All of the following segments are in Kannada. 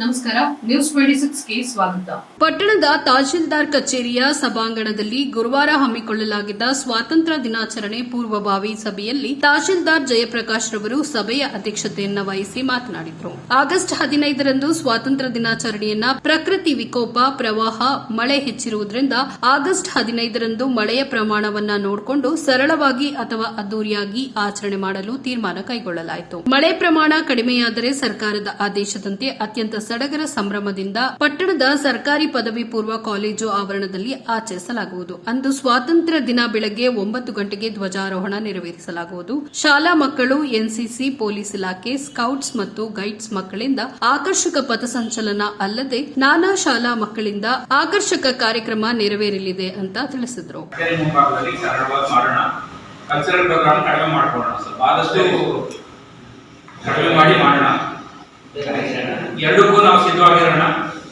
ನಮಸ್ಕಾರ ನ್ಯೂಸ್ ಟ್ವೆಂಟಿ ಗೆ ಸ್ವಾಗತ. ಪಟ್ಟಣದ ತಹಶೀಲ್ದಾರ್ ಕಚೇರಿಯ ಸಭಾಂಗಣದಲ್ಲಿ ಗುರುವಾರ ಹಮ್ಮಿಕೊಳ್ಳಲಾಗಿದ್ದ ಸ್ವಾತಂತ್ರ್ಯ ದಿನಾಚರಣೆ ಪೂರ್ವಭಾವಿ ಸಭೆಯಲ್ಲಿ ತಹಶೀಲ್ದಾರ್ ಜಯಪ್ರಕಾಶ್ ರವರು ಸಭೆಯ ಅಧ್ಯಕ್ಷತೆಯನ್ನು ವಹಿಸಿ ಮಾತನಾಡಿದರು. ಆಗಸ್ಟ್ ಹದಿನೈದರಂದು ಸ್ವಾತಂತ್ರ್ಯ ದಿನಾಚರಣೆಯನ್ನ ಪ್ರಕೃತಿ ವಿಕೋಪ, ಪ್ರವಾಹ, ಮಳೆ ಹೆಚ್ಚಿರುವುದರಿಂದ ಆಗಸ್ಟ್ ಹದಿನೈದರಂದು ಮಳೆಯ ಪ್ರಮಾಣವನ್ನ ನೋಡಿಕೊಂಡು ಸರಳವಾಗಿ ಅಥವಾ ಅದ್ದೂರಿಯಾಗಿ ಆಚರಣೆ ಮಾಡಲು ತೀರ್ಮಾನ ಕೈಗೊಳ್ಳಲಾಯಿತು. ಮಳೆ ಪ್ರಮಾಣ ಕಡಿಮೆಯಾದರೆ ಸರ್ಕಾರದ ಆದೇಶದಂತೆ ಅತ್ಯಂತ ಸಡಗರ ಸಂಭ್ರಮದಿಂದ ಪಟ್ಟಣದ ಸರ್ಕಾರಿ ಪದವಿ ಪೂರ್ವ ಕಾಲೇಜು ಆವರಣದಲ್ಲಿ ಆಚರಿಸಲಾಗುವುದು. ಅಂದು ಸ್ವಾತಂತ್ರ್ಯ ದಿನ ಬೆಳಗ್ಗೆ ಒಂಬತ್ತು ಗಂಟೆಗೆ ಧ್ವಜಾರೋಹಣ ನೆರವೇರಿಸಲಾಗುವುದು. ಶಾಲಾ ಮಕ್ಕಳು, ಎನ್ಸಿಸಿ, ಪೊಲೀಸ್ ಇಲಾಖೆ, ಸ್ಕೌಟ್ಸ್ ಮತ್ತು ಗೈಡ್ಸ್ ಮಕ್ಕಳಿಂದ ಆಕರ್ಷಕ ಪಥಸಂಚಲನ ಅಲ್ಲದೆ ನಾನಾ ಶಾಲಾ ಮಕ್ಕಳಿಂದ ಆಕರ್ಷಕ ಕಾರ್ಯಕ್ರಮ ನೆರವೇರಲಿದೆ ಅಂತ ತಿಳಿಸಿದರು. ಕಲ್ಚರಲ್ ಪ್ರೋಗ್ರಾಮ್ ಕಡಿಮೆ ಮಾಡ್ಕೊಳ್ಳೋಣ ಸ್ವಲ್ಪ. ಆದಷ್ಟು ಕಡಿಮೆ ಮಾಡಿ ಮಾಡೋಣ. ಎರಡಕ್ಕೂ ನಾವು ಸಿದ್ಧವಾಗಿರೋಣ.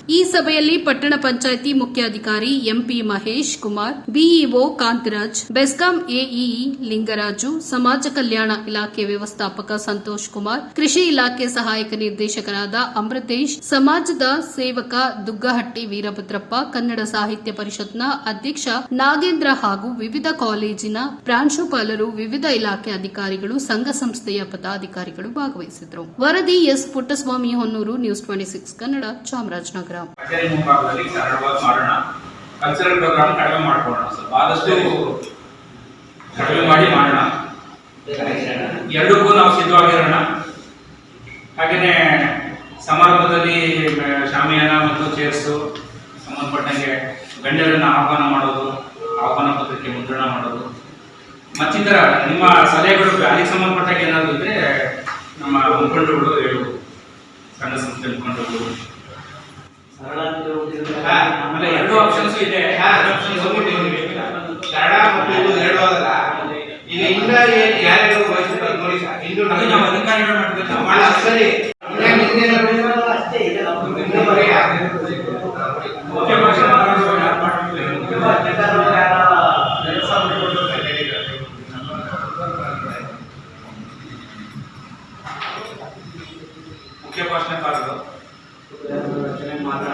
ಈ ಸಭೆಯಲ್ಲಿ ಪಟ್ಟಣ ಪಂಚಾಯಿತಿ ಮುಖ್ಯಾಧಿಕಾರಿ MP Mahesh Kumar, BEO Kantharaj, Bescom AEE Lingaraju, ಸಮಾಜ ಕಲ್ಯಾಣ ಇಲಾಖೆ ವ್ಯವಸ್ಥಾಪಕ ಸಂತೋಷ್ ಕುಮಾರ್, ಕೃಷಿ ಇಲಾಖೆ ಸಹಾಯಕ ನಿರ್ದೇಶಕರಾದ ಅಮೃತೇಶ್, ಸಮಾಜದ ಸೇವಕ ದುಗ್ಗಹಟ್ಟಿ ವೀರಭದ್ರಪ್ಪ, ಕನ್ನಡ ಸಾಹಿತ್ಯ ಪರಿಷತ್ನ ಅಧ್ಯಕ್ಷ ನಾಗೇಂದ್ರ ಹಾಗೂ ವಿವಿಧ ಕಾಲೇಜಿನ ಪ್ರಾಂಶುಪಾಲರು, ವಿವಿಧ ಇಲಾಖೆ ಅಧಿಕಾರಿಗಳು, ಸಂಘ ಸಂಸ್ಥೆಯ ಪದಾಧಿಕಾರಿಗಳು ಭಾಗವಹಿಸಿದರು ವರದಿ S Puttaswamy Honnur, news twenty six Kannada, Chamarajanagar. ಮುಂಭಾಗದಲ್ಲಿ ಸರಳವಾಗಿ ಮಾಡೋಣ. ಕಲ್ಚರಲ್ ಪ್ರೋಗ್ರಾಮ್ ಕಡಿಮೆ ಮಾಡ್ಕೊಳ್ಳೋಣ ಸ್ವಲ್ಪ. ಆದಷ್ಟು ಕಡಿಮೆ ಮಾಡಿ ಮಾಡೋಣ. ಎರಡಕ್ಕೂ ನಾವು ಸಿದ್ಧವಾಗಿರೋಣ. ಹಾಗೆಯೇ ಸಮಾರಂಭದಲ್ಲಿ ಶಾಮಿಯಾನ ಮತ್ತು ಚೇರ್ಸು ಸಂಬಂಧಪಟ್ಟಂಗೆ ಗಣ್ಯರನ್ನು ಆಹ್ವಾನ ಮಾಡೋದು, ಆಹ್ವಾನ ಪತ್ರಕ್ಕೆ ಮುದ್ರಣ ಮಾಡೋದು. ಮತ್ತಿತರ ನಿಮ್ಮ ಸಲಹೆಗಳು ಅದಕ್ಕೆ ಸಂಬಂಧಪಟ್ಟಾಗ ಏನಾದರೂ ಇದ್ರೆ ನಮ್ಮ ಮುಖಂಡರುಗಳು ಹೇಳುವುದು ಸಣ್ಣ ಸಂಸ್ಥೆ ಮುಖಂಡರುಗಳು. ಹಾ, ಆಮೇಲೆ ಎರಡು ಆಪ್ಷನ್ಸ್ ಇದೆ. ಎರಡು options ಹೋಗ್ಬಿಟ್ಟಿದ್ದೀವಿ. ಕನ್ನಡ ಮತ್ತು ಇದು ಹೇಳೋದಲ್ಲ ಈಗ ಇಂದ ಏನ್ ಯಾರ್ಯಾರು ನೋಡಿ ಸರ್. ಇಂದು ಅಧಿಕಾರಿಗಳ. ಸರಿ. ಬರೀ ಮುಖ್ಯ ಯಾರು ಮಾಡ್ಬೇಕು? ಮುಖ್ಯ ಭಾಷಣಕಾರರು ನಾವು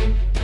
thank you